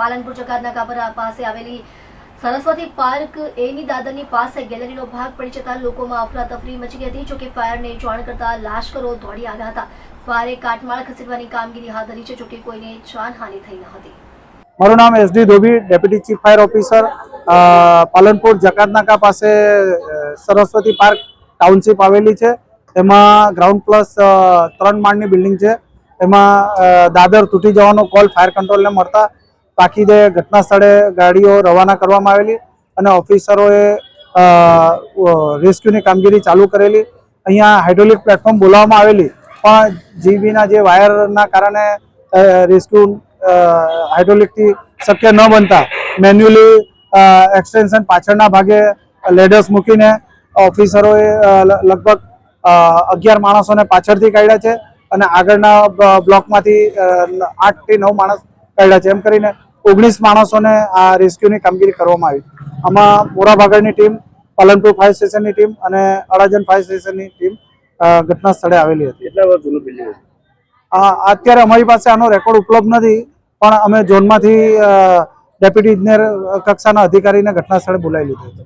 પાલનપુર જકાતનાકા પર પાસે આવેલી સરસ્વતી પાર્ક એની દાદરની પાસે ગેલેરીનો ભાગ પડી જતા લોકોમાં અફરાતફરી મચી ગઈ હતી જોકે ફાયરને જાણ કરતા લાશ્કરો દોડી આવ્યા હતા. ફાયરે કાટમાળ ખસેડવાની કામગીરી હાથ ધરી છે જોકે કોઈને જાનહાનિ થઈ ન હતી. મારું નામ S D Dhobi, deputy chief fire officer Palanpur જકાતનાકા પાસે સરસ્વતી પાર્ક ટાઉનશીપ આવેલી છે. એમાં ગ્રાઉન્ડ પ્લસ ત્રણ માળની બિલ્ડિંગ છે. એમાં દાદર તૂટી જવાનો કોલ ફાયર કંટ્રોલને મળતા તાકીદે ઘટના સ્થળે ગાડીઓ રવાના કરવામાં આવેલી અને ઓફિસરોએ રેસ્ક્યુની કામગીરી ચાલુ કરેલી. અહીંયા હાઇડ્રોલિક પ્લેટફોર્મ બોલાવવામાં આવેલી. પણ જીબીના જે વાયરના કારણે રેસ્ક્યુ હાઇડ્રોલિકથી શક્ય ન બનતા મેન્યુઅલી એક્સટેન્શન પાછળના ભાગે લેડર્સ મૂકીને ઓફિસરોએ લગભગ અગિયાર માણસોને પાછળથી કાઢ્યા છે અને આગળના બ્લોકમાંથી આઠથી નવ માણસ કાઢ્યા છે. એમ કરીને ઓગણીસ માણસોને આ રેસ્ક્યુની કામગીરી કરવામાં આવી. આમાં મોરાભાગળની ટીમ પાલનપુર ફાયર સ્ટેશનની ટીમ અને અડાજન ફાયર સ્ટેશનની ટીમ ઘટના સ્થળે આવેલી હતી. કેટલા વર્ષ જૂનું બિલ્ડિંગ આ અત્યારે અમારી પાસે આનો રેકોર્ડ ઉપલબ્ધ નથી પણ અમે ઝોનમાંથી ડેપ્યુટી ઇજનેર કક્ષાના અધિકારીને ઘટના સ્થળે બોલાવી લીધો હતો.